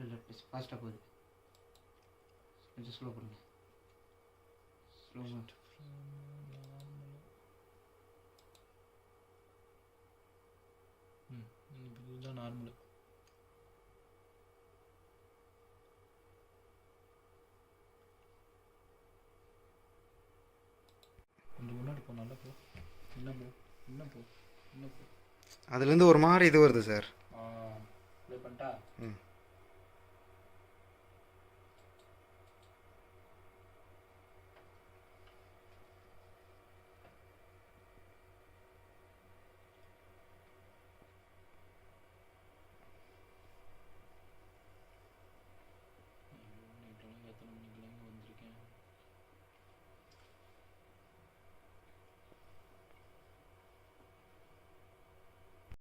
இல்லை இல்லை ப்ளீஸ் ஃபாஸ்ட்டாக போகுது. கொஞ்சம் ஸ்லோ பண்ணுங்க. ஸ்லோ மூட் இதுதான் நார்மலு கொஞ்சம் முன்னாடி போ நல்லா போ. என்ன போ என்ன போ என்ன போ. அதுலேருந்து ஒரு மாதிரி இது வருது சார் ஆ ப்ளே பண்ணிட்டா? ம்.